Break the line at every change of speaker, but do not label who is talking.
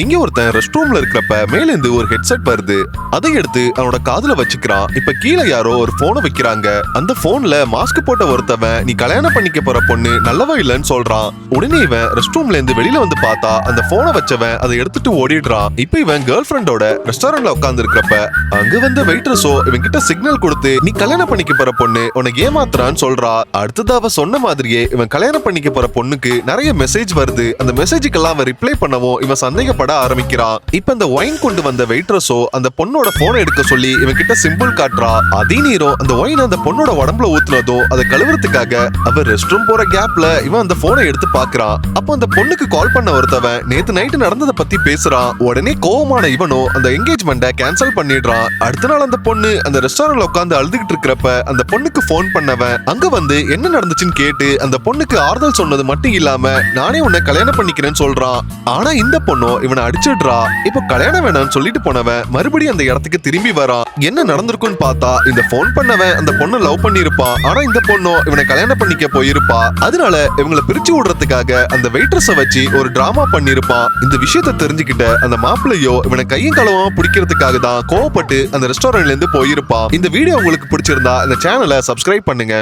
இங்க ஒருத்தன் ரெஸ்ட் ரூம்ல இருக்கிறப்ப மேல இருந்து ஒரு ஹெட்செட் வருது. அதை எடுத்து அவனோட காதுல வச்சுக்கிறான். இப்ப கீழே யாரோ ஒரு போனை வைக்கிறாங்க. அந்த போன்ல மாஸ்க் போட்ட ஒருத்தவன் நீ கல்யாணம் பண்ணிக்க போற பொண்ணு நல்லவா இல்லைன்னு சொல்றான். உடனே இவன் ரெஸ்ட் ரூம்ல இருந்து வெளியில வந்து பார்த்தா அந்த போனை வச்சவன் அதை எடுத்துட்டு ஓடிடுறான். இப்ப இவன் கேர்ள் ஃபிரெண்டோட ரெஸ்டாரண்ட்ல உட்கார்ந்து இருக்கிறப்ப அங்க வந்த வெயிட்ரஸோ இவன் கிட்ட சிக்னல் கொடுத்து நீ கல்யாணம் பண்ணிக்க போற பொண்ணு உனக்கு ஏமாத்துறான்னு சொல்றா. அடுத்தது அவ சொன்ன மாதிரியே இவன் கல்யாணம் பண்ணிக்க போற பொண்ணுக்கு நிறைய மெசேஜ் வருது. அந்த மெசேஜுக்கெல்லாம் அவன் ரிப்ளை பண்ணவும் இவன் சந்தேகப்பட ஆரம்பிக்கிறான் இப்ப இந்த ஒயின் கொண்டு வந்த வெயிட்ரஸோ அந்த பொண்ணோட போனை எடுக்க சொல்லி இவன் கிட்ட சிம்பிள் காட்டுறா. அதே நேரம் அந்த ஒயின் அந்த பொண்ணோட உடம்புல ஊத்துனதோ அதை கழுவுறதுக்காக அவ ரெஸ்ட் ரூம் போற கேப்ல இவன் அந்த போனை எடுத்து பாக்குறான் அப்போ அந்த பொண்ணுக்கு கால் பண்ண ஒருத்தவன் நேத்து நைட்டு நடந்ததை பத்தி பேசுறான் உடனே கோவமான இவனோ அந்த என்கேஜ்மெண்ட்டை கேன்சல் பண்ணிடுறான் அடுத்த நாள் அந்த பொண்ணு அந்த ரெஸ்டாரண்ட்ல உட்காந்து அழுதுகிட்டு இருக்கிறப்ப அந்த பொண்ணுக்கு போன் பண்ணவன் அங்க வந்து என்ன நடந்துச்சுன்னு கேட்டு அந்த பொண்ணுக்கு ஆறுதல் சொன்னது மட்டும் இல்லாம நானே உன்னை கல்யாணம் பண்ணிக்கிறேன்னு சொல்றான். ஆனா இந்த பொண்ணும் இவனை அடிச்சிடுறா. இப்போ கல்யாணம் வேணாம்னு சொல்லிட்டு போனவன் மறுபடியும் அந்த இடத்துக்கு திரும்பி வரான். என்ன நடந்திருக்குன்னு பார்த்தா இந்த ஃபோன் பண்ணவன் அந்த பொண்ணை லவ் பண்ணிருப்பான் ஆனா இந்த பொண்ணும் இவனை கல்யாணம் பண்ணிக்க போயிருப்பா. அதனால இவங்களை பிரிச்சு விடுறதுக்காக அந்த வெயிட்ரஸ வச்சு ஒரு டிராமா பண்ணிருப்பான் இந்த விஷயத்தை தெரிஞ்சுக்கிட்ட அந்த மாப்பிள்ளையோ இவனை கையும் களவும் பிடிக்கிறதுக்காக தான் கோவப்பட்டு அந்த ரெஸ்டாரண்ட்ல இருந்து போயிருப்பான். இந்த வீடியோ உங்களுக்கு பிடிச்சிருந்தா இந்த சேனலை சப்ஸ்கிரைப் பண்ணுங்க.